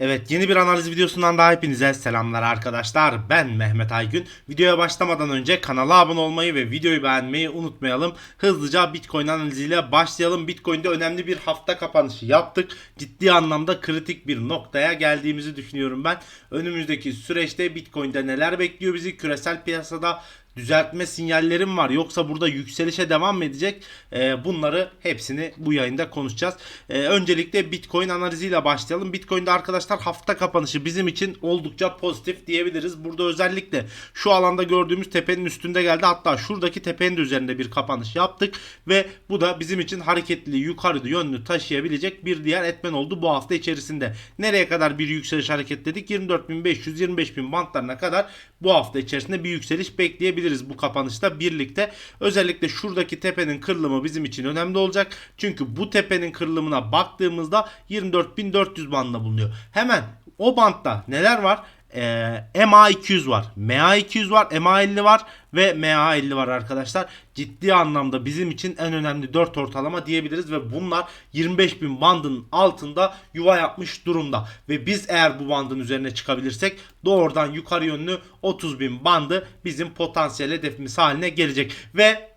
Evet yeni bir analiz videosundan daha hepinize selamlar arkadaşlar. Ben Mehmet Aygün. Videoya başlamadan önce kanala abone olmayı ve videoyu beğenmeyi unutmayalım. Hızlıca Bitcoin analiziyle başlayalım. Bitcoin'de önemli bir hafta kapanışı yaptık. Ciddi anlamda kritik bir noktaya geldiğimizi düşünüyorum ben. Önümüzdeki süreçte Bitcoin'de neler bekliyor bizi? Küresel piyasada düzeltme sinyallerim var. Yoksa burada yükselişe devam mı edecek? Ee, bunları hepsini bu yayında konuşacağız. Ee, öncelikle Bitcoin analiziyle başlayalım. Bitcoin'de arkadaşlar hafta kapanışı bizim için oldukça pozitif diyebiliriz. Burada özellikle şu alanda gördüğümüz tepenin üstünde geldi. Hatta şuradaki tepenin de üzerinde bir kapanış yaptık ve bu da bizim için hareketliliği yukarı yönlü taşıyabilecek bir diğer etmen oldu bu hafta içerisinde. Nereye kadar bir yükseliş hareketledik? 24.500-25.000 bantlarına kadar bu hafta içerisinde bir yükseliş bekleyebiliriz bu kapanışta birlikte. Özellikle şuradaki tepenin kırılımı bizim için önemli olacak. Çünkü bu tepenin kırılımına baktığımızda 24.400 bandında bulunuyor. Hemen o bantta neler var? Ee, MA200 var, MA200 var, MA50 var ve MA50 var arkadaşlar. Ciddi anlamda bizim için en önemli 4 ortalama diyebiliriz ve bunlar 25.000 bandın altında yuva yapmış durumda. Ve biz eğer bu bandın üzerine çıkabilirsek doğrudan yukarı yönlü 30.000 bandı bizim potansiyel hedefimiz haline gelecek. Ve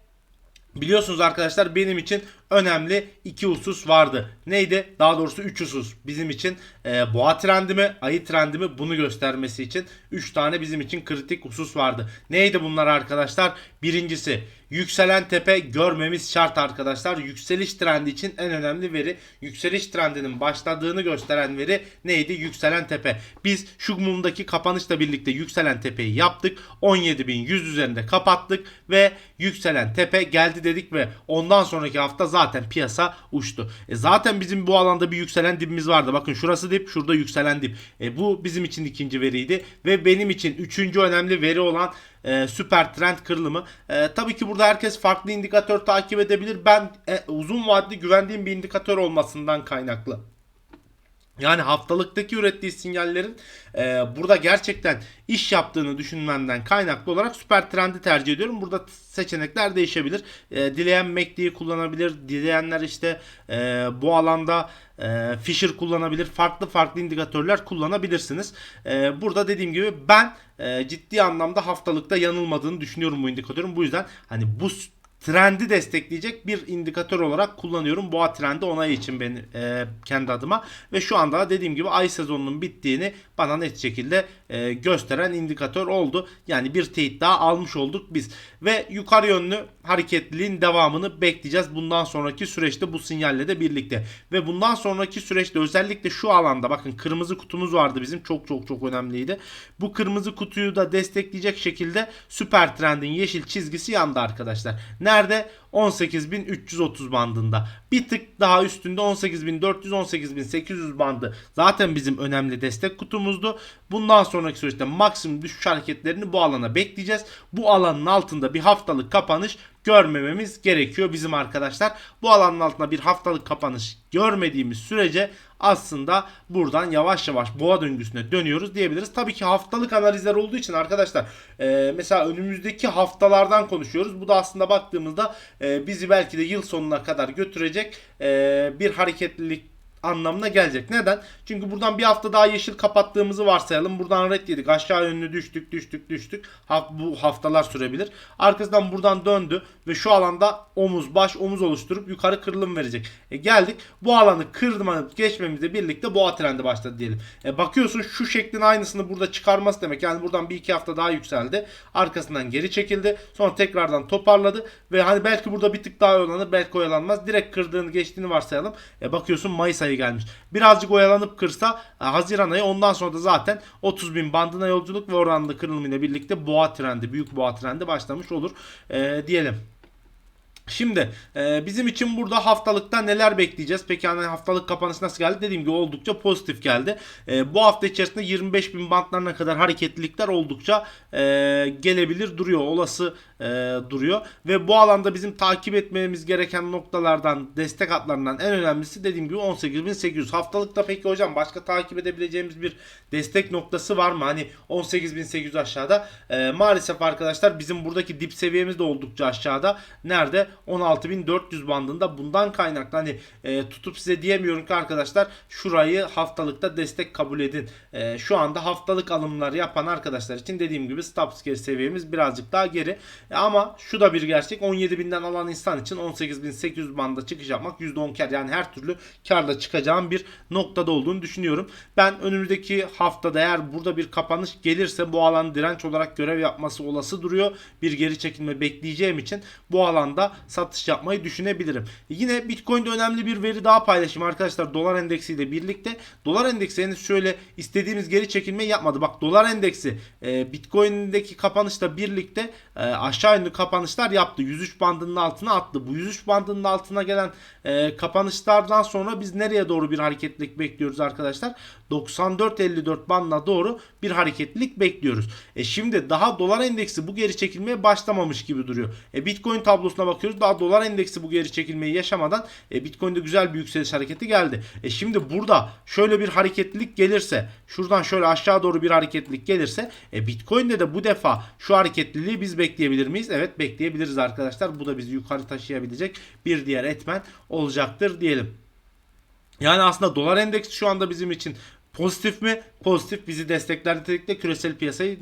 Biliyorsunuz arkadaşlar benim için önemli iki husus vardı. Neydi? Daha doğrusu üç husus. Bizim için e, boğa trendimi, ayı trendimi bunu göstermesi için 3 tane bizim için kritik husus vardı. Neydi bunlar arkadaşlar? Birincisi yükselen tepe görmemiz şart arkadaşlar. Yükseliş trendi için en önemli veri yükseliş trendinin başladığını gösteren veri neydi? Yükselen tepe. Biz şu mumdaki kapanışla birlikte yükselen tepeyi yaptık. 17.100 üzerinde kapattık ve yükselen tepe geldi dedik ve ondan sonraki hafta zaten piyasa uçtu. E zaten bizim bu alanda bir yükselen dibimiz vardı. Bakın şurası dip, şurada yükselen dip. E bu bizim için ikinci veriydi ve benim için üçüncü önemli veri olan e, süper trend kırılımı. E, tabii ki burada herkes farklı indikatör takip edebilir. Ben e, uzun vadeli güvendiğim bir indikatör olmasından kaynaklı. Yani haftalıktaki ürettiği sinyallerin e, burada gerçekten iş yaptığını düşünmenden kaynaklı olarak süper trendi tercih ediyorum. Burada seçenekler değişebilir. E, dileyen MACD'yi kullanabilir. Dileyenler işte e, bu alanda e, Fisher kullanabilir. Farklı farklı indikatörler kullanabilirsiniz. E, burada dediğim gibi ben e, ciddi anlamda haftalıkta yanılmadığını düşünüyorum bu indikatörün. Bu yüzden hani bu trendi destekleyecek bir indikatör olarak kullanıyorum. Boğa trendi onay için ben e, kendi adıma ve şu anda dediğim gibi ay sezonunun bittiğini bana net şekilde e, gösteren indikatör oldu. Yani bir teyit daha almış olduk biz ve yukarı yönlü hareketliliğin devamını bekleyeceğiz bundan sonraki süreçte bu sinyalle de birlikte ve bundan sonraki süreçte özellikle şu alanda bakın kırmızı kutumuz vardı bizim çok çok çok önemliydi. Bu kırmızı kutuyu da destekleyecek şekilde süper trendin yeşil çizgisi yandı arkadaşlar. Nerede? 18.330 bandında. Bir tık daha üstünde 18.400 18.800 bandı. Zaten bizim önemli destek kutumuzdu. Bundan sonraki süreçte maksimum düşüş hareketlerini bu alana bekleyeceğiz. Bu alanın altında bir haftalık kapanış görmememiz gerekiyor bizim arkadaşlar. Bu alanın altında bir haftalık kapanış görmediğimiz sürece aslında buradan yavaş yavaş boğa döngüsüne dönüyoruz diyebiliriz. Tabii ki haftalık analizler olduğu için arkadaşlar e, mesela önümüzdeki haftalardan konuşuyoruz. Bu da aslında baktığımızda bizi belki de yıl sonuna kadar götürecek e, bir hareketlilik anlamına gelecek. Neden? Çünkü buradan bir hafta daha yeşil kapattığımızı varsayalım. Buradan red yedik. Aşağı yönlü düştük, düştük, düştük. Bu haftalar sürebilir. Arkasından buradan döndü ve şu alanda omuz, baş, omuz oluşturup yukarı kırılım verecek. E, geldik. Bu alanı kırmanıp geçmemizle birlikte boğa trendi başladı diyelim. E, bakıyorsun şu şeklin aynısını burada çıkarması demek. Yani buradan bir iki hafta daha yükseldi. Arkasından geri çekildi. Sonra tekrardan toparladı ve hani belki burada bir tık daha oyalanır, belki oyalanmaz. Direkt kırdığını, geçtiğini varsayalım. E, bakıyorsun Mayıs ayı gelmiş. Birazcık oyalanıp kırsa e, Haziran ayı ondan sonra da zaten 30 bin bandına yolculuk ve oranlı kırılımıyla birlikte boğa trendi, büyük boğa trendi başlamış olur e, diyelim. Şimdi e, bizim için burada haftalıkta neler bekleyeceğiz? Peki hani haftalık kapanış nasıl geldi? Dediğim gibi oldukça pozitif geldi. E, bu hafta içerisinde 25 bin bantlarına kadar hareketlilikler oldukça e, gelebilir duruyor. Olası e, duruyor. Ve bu alanda bizim takip etmemiz gereken noktalardan, destek hatlarından en önemlisi dediğim gibi 18.800. Haftalıkta peki hocam başka takip edebileceğimiz bir destek noktası var mı? Hani 18.800 aşağıda. E, maalesef arkadaşlar bizim buradaki dip seviyemiz de oldukça aşağıda. Nerede? 16.400 bandında. Bundan kaynaklı hani e, tutup size diyemiyorum ki arkadaşlar şurayı haftalıkta destek kabul edin. E, şu anda haftalık alımlar yapan arkadaşlar için dediğim gibi stop scale seviyemiz birazcık daha geri. E, ama şu da bir gerçek. 17.000'den alan insan için 18.800 banda çıkış yapmak %10 kar yani her türlü karla çıkacağım bir noktada olduğunu düşünüyorum. Ben önümüzdeki haftada eğer burada bir kapanış gelirse bu alan direnç olarak görev yapması olası duruyor. Bir geri çekilme bekleyeceğim için bu alanda satış yapmayı düşünebilirim. Yine Bitcoin'de önemli bir veri daha paylaşayım arkadaşlar dolar endeksiyle birlikte. Dolar endeksi henüz şöyle istediğimiz geri çekilmeyi yapmadı. Bak dolar endeksi e, Bitcoin'deki kapanışla birlikte e, aşağı yönlü kapanışlar yaptı. 103 bandının altına attı. Bu 103 bandının altına gelen e, kapanışlardan sonra biz nereye doğru bir hareketlilik bekliyoruz arkadaşlar? 94.54 bandına doğru bir hareketlilik bekliyoruz. E şimdi daha dolar endeksi bu geri çekilmeye başlamamış gibi duruyor. E Bitcoin tablosuna bakıyoruz. Daha dolar endeksi bu geri çekilmeyi yaşamadan e, Bitcoin'de güzel bir yükseliş hareketi geldi. E şimdi burada şöyle bir hareketlilik gelirse, şuradan şöyle aşağı doğru bir hareketlilik gelirse, e Bitcoin'de de bu defa şu hareketliliği biz bekleyebilir miyiz? Evet bekleyebiliriz arkadaşlar. Bu da bizi yukarı taşıyabilecek bir diğer etmen olacaktır diyelim. Yani aslında dolar endeksi şu anda bizim için pozitif mi? Pozitif bizi destekler nitelikte küresel piyasayı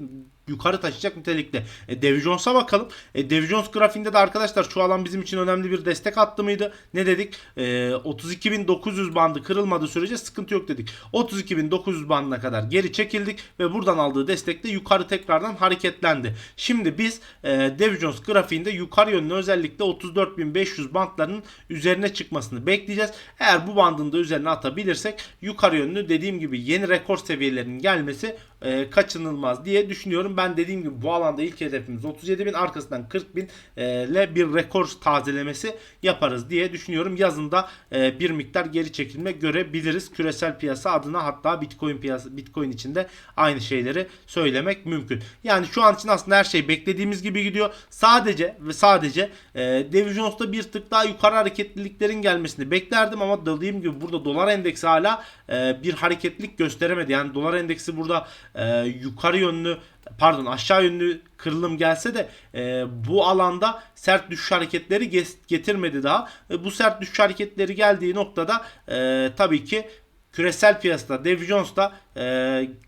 yukarı taşıyacak nitelikte. E, Dow Jones'a bakalım. E, Dow Jones grafiğinde de arkadaşlar şu alan bizim için önemli bir destek hattı mıydı? Ne dedik? E, 32.900 bandı kırılmadığı sürece sıkıntı yok dedik. 32.900 bandına kadar geri çekildik ve buradan aldığı destekte yukarı tekrardan hareketlendi. Şimdi biz e, Dow Jones grafiğinde yukarı yönlü özellikle 34.500 bandlarının üzerine çıkmasını bekleyeceğiz. Eğer bu bandın da üzerine atabilirsek yukarı yönlü dediğim gibi yeni rekor seviyelerinin gelmesi e, kaçınılmaz diye düşünüyorum. Ben dediğim gibi bu alanda ilk hedefimiz 37.000 arkasından 40.000 e, ile bir rekor tazelemesi yaparız diye düşünüyorum. Yazında e, bir miktar geri çekilme görebiliriz. Küresel piyasa adına hatta Bitcoin piyasa Bitcoin içinde aynı şeyleri söylemek mümkün. Yani şu an için aslında her şey beklediğimiz gibi gidiyor. Sadece ve sadece e, Dow Jones'ta bir tık daha yukarı hareketliliklerin gelmesini beklerdim ama dediğim gibi burada dolar endeksi hala e, bir hareketlilik gösteremedi. Yani dolar endeksi burada e, yukarı yönlü pardon aşağı yönlü kırılım gelse de e, bu alanda sert düşüş hareketleri getirmedi daha. E, bu sert düşüş hareketleri geldiği noktada e, tabii ki küresel piyasada Dow Jones'ta e,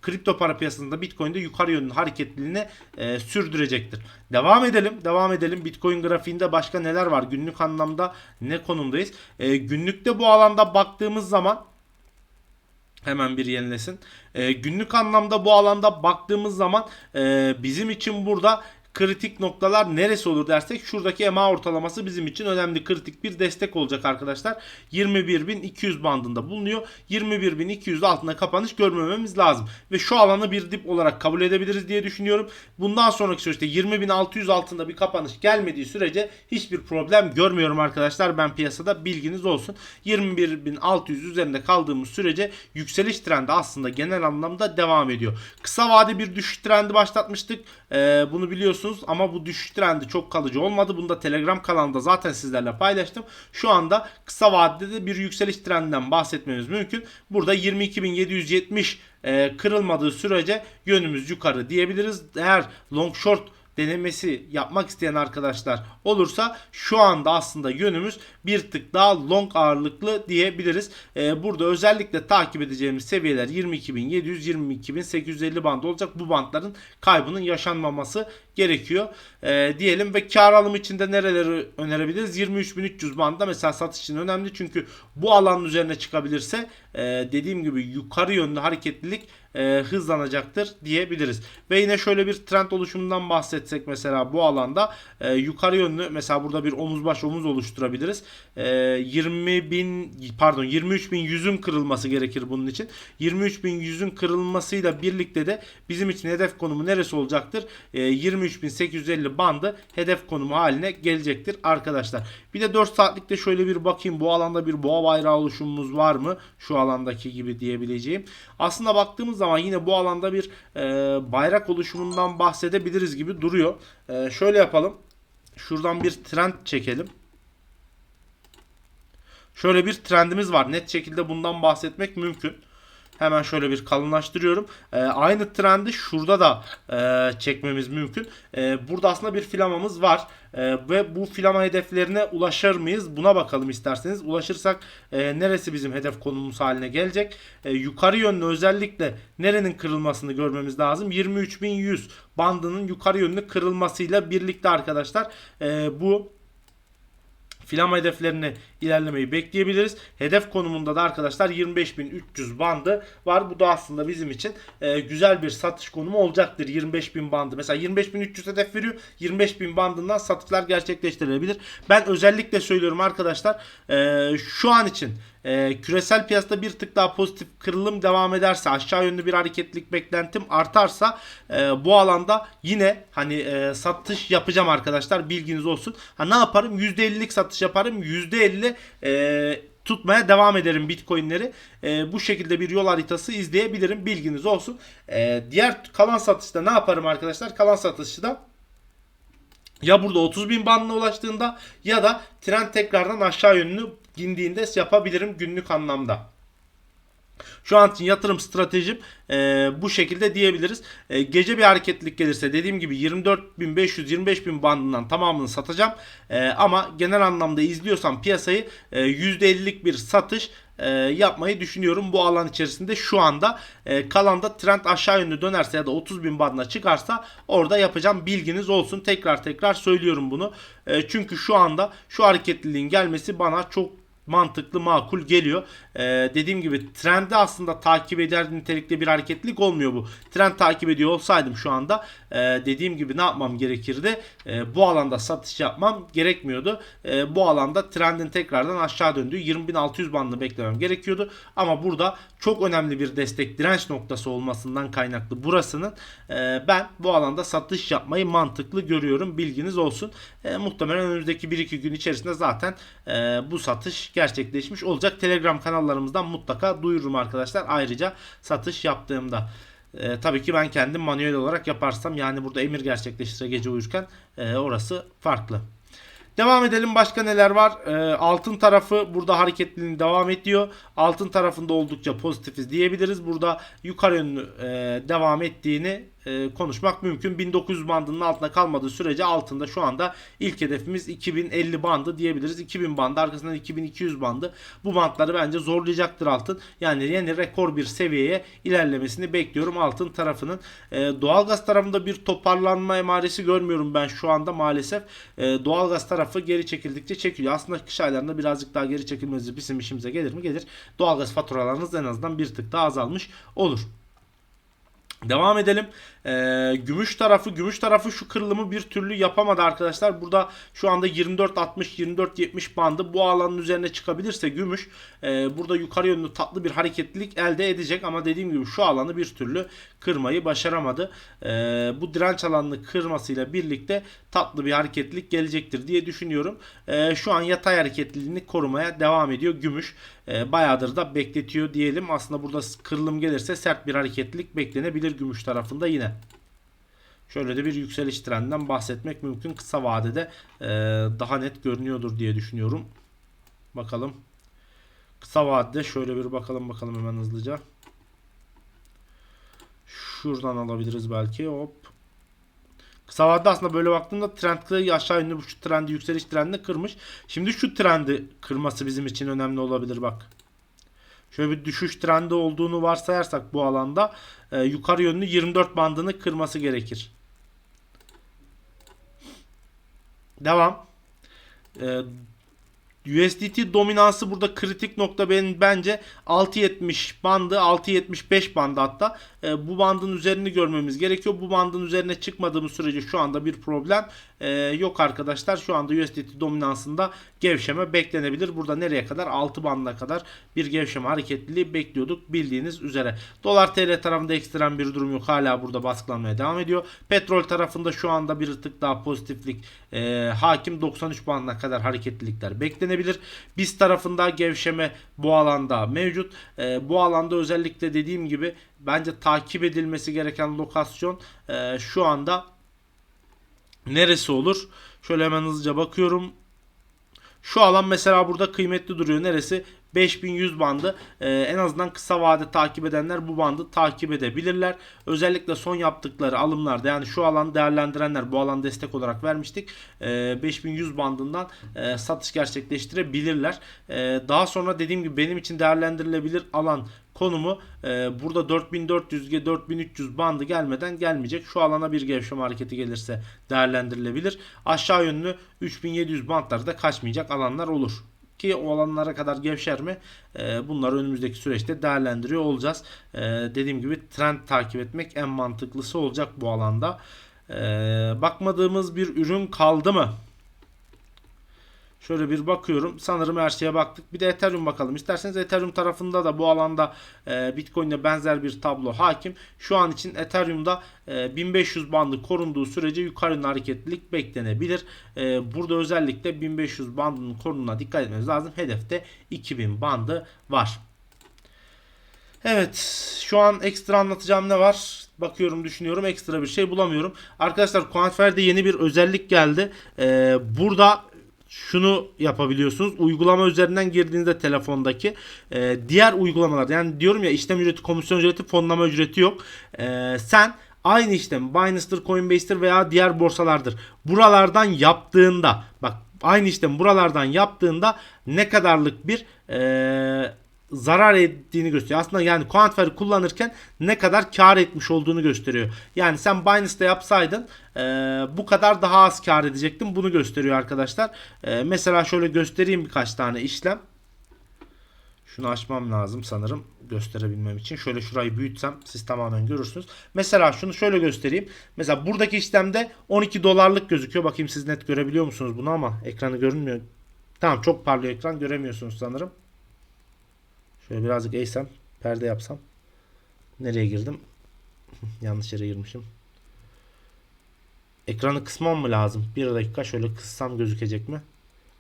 kripto para piyasasında Bitcoin'de yukarı yönlü hareketliliğini e, sürdürecektir. Devam edelim. Devam edelim. Bitcoin grafiğinde başka neler var? Günlük anlamda ne konumdayız? E, günlükte bu alanda baktığımız zaman Hemen bir yenilesin. E, günlük anlamda bu alanda baktığımız zaman e, bizim için burada kritik noktalar neresi olur dersek şuradaki EMA ortalaması bizim için önemli kritik bir destek olacak arkadaşlar. 21.200 bandında bulunuyor. 21.200 altında kapanış görmememiz lazım. Ve şu alanı bir dip olarak kabul edebiliriz diye düşünüyorum. Bundan sonraki süreçte 20.600 altında bir kapanış gelmediği sürece hiçbir problem görmüyorum arkadaşlar. Ben piyasada bilginiz olsun. 21.600 üzerinde kaldığımız sürece yükseliş trendi aslında genel anlamda devam ediyor. Kısa vade bir düşüş trendi başlatmıştık. Ee, bunu biliyorsunuz ama bu düşüş trendi çok kalıcı olmadı. Bunu da Telegram kanalında zaten sizlerle paylaştım. Şu anda kısa vadede de bir yükseliş trendinden bahsetmemiz mümkün. Burada 22.770 e, kırılmadığı sürece yönümüz yukarı diyebiliriz. Eğer long short denemesi yapmak isteyen arkadaşlar olursa şu anda aslında yönümüz bir tık daha long ağırlıklı diyebiliriz. Ee, burada özellikle takip edeceğimiz seviyeler 22.700 22.850 band olacak. Bu bandların kaybının yaşanmaması gerekiyor e, diyelim ve kar alımı içinde nereleri önerebiliriz? 23.300 bandda mesela satış için önemli çünkü bu alanın üzerine çıkabilirse e, dediğim gibi yukarı yönlü hareketlilik e, hızlanacaktır diyebiliriz. Ve yine şöyle bir trend oluşumundan bahsetsek mesela bu alanda e, yukarı yönlü mesela burada bir omuz baş omuz oluşturabiliriz. E, 20 bin pardon 23 bin yüzün kırılması gerekir bunun için. 23 bin yüzün kırılmasıyla birlikte de bizim için hedef konumu neresi olacaktır? E, 23.850 bandı hedef konumu haline gelecektir arkadaşlar. Bir de 4 saatlikte şöyle bir bakayım bu alanda bir boğa bayrağı oluşumumuz var mı? Şu alandaki gibi diyebileceğim. Aslında baktığımız zaman yine bu alanda bir e, bayrak oluşumundan bahsedebiliriz gibi duruyor. E, şöyle yapalım. şuradan bir trend çekelim. Şöyle bir trendimiz var. Net şekilde bundan bahsetmek mümkün. Hemen şöyle bir kalınlaştırıyorum. Ee, aynı trendi şurada da e, çekmemiz mümkün. Ee, burada aslında bir filamamız var. Ee, ve bu filama hedeflerine ulaşır mıyız? Buna bakalım isterseniz. Ulaşırsak e, neresi bizim hedef konumuz haline gelecek? E, yukarı yönlü özellikle nerenin kırılmasını görmemiz lazım. 23.100 bandının yukarı yönlü kırılmasıyla birlikte arkadaşlar e, bu Filama hedeflerine ilerlemeyi bekleyebiliriz. Hedef konumunda da arkadaşlar 25.300 bandı var. Bu da aslında bizim için e, güzel bir satış konumu olacaktır. 25.000 bandı. Mesela 25.300 hedef veriyor. 25.000 bandından satışlar gerçekleştirilebilir. Ben özellikle söylüyorum arkadaşlar e, şu an için e, küresel piyasada bir tık daha pozitif kırılım devam ederse aşağı yönlü bir hareketlilik beklentim artarsa e, bu alanda yine hani e, satış yapacağım arkadaşlar bilginiz olsun. Ha ne yaparım? %50'lik satış yaparım. %50 e, tutmaya devam ederim bitcoinleri. E, bu şekilde bir yol haritası izleyebilirim. Bilginiz olsun. E, diğer kalan satışta ne yaparım arkadaşlar? Kalan satışta ya burada 30 bin bandına ulaştığında ya da trend tekrardan aşağı yönlü indiğinde yapabilirim günlük anlamda. Şu an için yatırım stratejim e, bu şekilde diyebiliriz. E, gece bir hareketlilik gelirse dediğim gibi 24.500-25.000 bandından tamamını satacağım. E, ama genel anlamda izliyorsam piyasayı e, %50'lik bir satış e, yapmayı düşünüyorum bu alan içerisinde şu anda e, kalanda trend aşağı yönlü dönerse ya da 30 bin bandına çıkarsa orada yapacağım bilginiz olsun tekrar tekrar söylüyorum bunu e, çünkü şu anda şu hareketliliğin gelmesi bana çok mantıklı makul geliyor. Ee, dediğim gibi trendi aslında takip eder nitelikte bir hareketlilik olmuyor bu. Trend takip ediyor olsaydım şu anda e, dediğim gibi ne yapmam gerekirdi? E, bu alanda satış yapmam gerekmiyordu. E, bu alanda trendin tekrardan aşağı döndüğü 20.600 bandını beklemem gerekiyordu. Ama burada çok önemli bir destek direnç noktası olmasından kaynaklı burasının e, ben bu alanda satış yapmayı mantıklı görüyorum. Bilginiz olsun. E, muhtemelen önümüzdeki 1-2 gün içerisinde zaten e, bu satış gerçekleşmiş olacak. Telegram kanallarımızdan mutlaka duyururum arkadaşlar. Ayrıca satış yaptığımda. E, tabii ki ben kendim manuel olarak yaparsam yani burada emir gerçekleşirse gece uyurken e, orası farklı. Devam edelim başka neler var? E, altın tarafı burada hareketliliğini devam ediyor. Altın tarafında oldukça pozitifiz diyebiliriz. Burada yukarı yönlü e, devam ettiğini e, konuşmak mümkün. 1900 bandının altında kalmadığı sürece altında şu anda ilk hedefimiz 2050 bandı diyebiliriz. 2000 bandı arkasından 2200 bandı. Bu bandları bence zorlayacaktır altın. Yani yeni rekor bir seviyeye ilerlemesini bekliyorum altın tarafının. E, doğalgaz tarafında bir toparlanma emaresi görmüyorum ben şu anda maalesef. E, doğalgaz tarafı geri çekildikçe çekiliyor. Aslında kış aylarında birazcık daha geri çekilmesi bizim işimize gelir mi? Gelir. Doğalgaz faturalarınız en azından bir tık daha azalmış olur. Devam edelim. Ee, gümüş tarafı gümüş tarafı şu kırılımı bir türlü yapamadı arkadaşlar. Burada şu anda 24.60 24.70 bandı bu alanın üzerine çıkabilirse gümüş e, burada yukarı yönlü tatlı bir hareketlilik elde edecek ama dediğim gibi şu alanı bir türlü kırmayı başaramadı. E, bu direnç alanını kırmasıyla birlikte tatlı bir hareketlilik gelecektir diye düşünüyorum. E, şu an yatay hareketliliğini korumaya devam ediyor gümüş. E, bayağıdır da bekletiyor diyelim. Aslında burada kırılım gelirse sert bir hareketlilik beklenebilir gümüş tarafında yine. Şöyle de bir yükseliş trendinden bahsetmek mümkün. Kısa vadede e, daha net görünüyordur diye düşünüyorum. Bakalım. Kısa vadede şöyle bir bakalım bakalım hemen hızlıca. Şuradan alabiliriz belki. Hop. Kısa vadede aslında böyle baktığımda trend aşağı yönlü şu trendi yükseliş trendini kırmış. Şimdi şu trendi kırması bizim için önemli olabilir bak. Şöyle bir düşüş trendi olduğunu varsayarsak bu alanda e, yukarı yönlü 24 bandını kırması gerekir. Devam. Ee, USDT dominansı burada kritik nokta benim bence 6.70 bandı 6.75 bandı hatta e, bu bandın üzerini görmemiz gerekiyor. Bu bandın üzerine çıkmadığımız sürece şu anda bir problem e, yok arkadaşlar. Şu anda USDT dominansında gevşeme beklenebilir. Burada nereye kadar? 6 bandına kadar bir gevşeme hareketliliği bekliyorduk bildiğiniz üzere. Dolar TL tarafında ekstrem bir durum yok. Hala burada baskılanmaya devam ediyor. Petrol tarafında şu anda bir tık daha pozitiflik e, hakim 93 bandına kadar hareketlilikler beklenebilir. Biz tarafında gevşeme bu alanda mevcut. E, bu alanda özellikle dediğim gibi bence takip edilmesi gereken lokasyon e, şu anda neresi olur? Şöyle hemen hızlıca bakıyorum. Şu alan mesela burada kıymetli duruyor. Neresi? 5100 bandı. Ee, en azından kısa vade takip edenler bu bandı takip edebilirler. Özellikle son yaptıkları alımlarda yani şu alan değerlendirenler bu alan destek olarak vermiştik. Ee, 5100 bandından e, satış gerçekleştirebilirler. Ee, daha sonra dediğim gibi benim için değerlendirilebilir alan konumu e, burada 4400 ve 4300 bandı gelmeden gelmeyecek. Şu alana bir gevşeme hareketi gelirse değerlendirilebilir. Aşağı yönlü 3700 bantlarda kaçmayacak alanlar olur. Ki o alanlara kadar gevşer mi? E, bunları önümüzdeki süreçte değerlendiriyor olacağız. E, dediğim gibi trend takip etmek en mantıklısı olacak bu alanda. E, bakmadığımız bir ürün kaldı mı? Şöyle bir bakıyorum. Sanırım her şeye baktık. Bir de Ethereum bakalım. İsterseniz Ethereum tarafında da bu alanda e, Bitcoin'le benzer bir tablo hakim. Şu an için Ethereum'da e, 1500 bandı korunduğu sürece yukarı hareketlilik beklenebilir. E, burada özellikle 1500 bandının korunduğuna dikkat etmemiz lazım. Hedefte 2000 bandı var. Evet şu an ekstra anlatacağım ne var? Bakıyorum düşünüyorum ekstra bir şey bulamıyorum. Arkadaşlar Quantifire'de yeni bir özellik geldi. Ee, burada şunu yapabiliyorsunuz. Uygulama üzerinden girdiğinizde telefondaki e, diğer uygulamalar yani diyorum ya işlem ücreti, komisyon ücreti, fonlama ücreti yok. E, sen aynı işlem Binance'dır, Coinbase'tir veya diğer borsalardır. Buralardan yaptığında bak aynı işlem buralardan yaptığında ne kadarlık bir e, zarar ettiğini gösteriyor. Aslında yani Quantifier kullanırken ne kadar kar etmiş olduğunu gösteriyor. Yani sen Binance'da yapsaydın e, bu kadar daha az kar edecektin. Bunu gösteriyor arkadaşlar. E, mesela şöyle göstereyim birkaç tane işlem. Şunu açmam lazım sanırım gösterebilmem için. Şöyle şurayı büyütsem siz tamamen görürsünüz. Mesela şunu şöyle göstereyim. Mesela buradaki işlemde 12 dolarlık gözüküyor. Bakayım siz net görebiliyor musunuz bunu ama ekranı görünmüyor. Tamam çok parlıyor ekran göremiyorsunuz sanırım. Şöyle birazcık eğsem, perde yapsam. Nereye girdim? Yanlış yere girmişim. Ekranı kısmam mı lazım? Bir dakika şöyle kıssam gözükecek mi?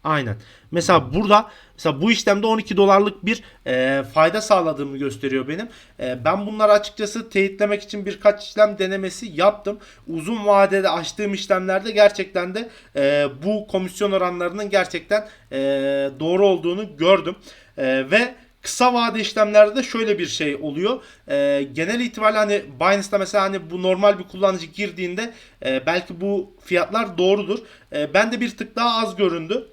Aynen. Mesela burada mesela bu işlemde 12 dolarlık bir e, fayda sağladığımı gösteriyor benim. E, ben bunları açıkçası teyitlemek için birkaç işlem denemesi yaptım. Uzun vadede açtığım işlemlerde gerçekten de e, bu komisyon oranlarının gerçekten e, doğru olduğunu gördüm. E, ve Kısa vade işlemlerde de şöyle bir şey oluyor. E, genel itibariyle hani Binance'da mesela hani bu normal bir kullanıcı girdiğinde e, belki bu fiyatlar doğrudur. E, ben de bir tık daha az göründü.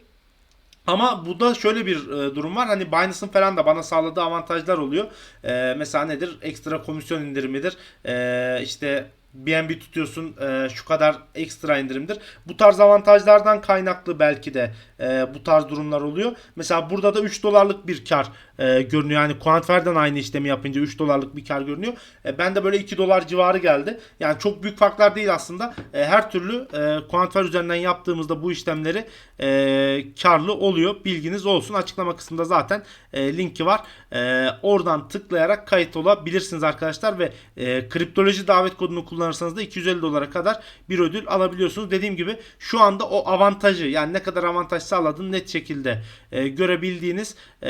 Ama burada şöyle bir e, durum var. Hani Binance'ın falan da bana sağladığı avantajlar oluyor. E, mesela nedir? Ekstra komisyon indirimidir. E, işte BNB tutuyorsun e, şu kadar ekstra indirimdir. Bu tarz avantajlardan kaynaklı belki de e, bu tarz durumlar oluyor. Mesela burada da 3 dolarlık bir kar e, görünüyor. Yani Quantfer'den aynı işlemi yapınca 3 dolarlık bir kar görünüyor. E, ben de böyle 2 dolar civarı geldi. Yani çok büyük farklar değil aslında. E, her türlü e, Quantfer üzerinden yaptığımızda bu işlemleri e, karlı oluyor. Bilginiz olsun. Açıklama kısmında zaten e, linki var. E, oradan tıklayarak kayıt olabilirsiniz arkadaşlar ve e, kriptoloji davet kodunu kullanırsanız da 250 dolara kadar bir ödül alabiliyorsunuz. Dediğim gibi şu anda o avantajı yani ne kadar avantaj sağladığını net şekilde e, görebildiğiniz e,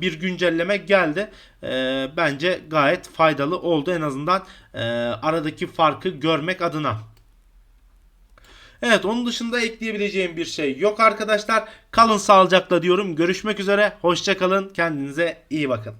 bir güncelleme geldi. E, bence gayet faydalı oldu en azından e, aradaki farkı görmek adına. Evet onun dışında ekleyebileceğim bir şey yok arkadaşlar. Kalın sağlıcakla diyorum. Görüşmek üzere. Hoşçakalın. Kendinize iyi bakın.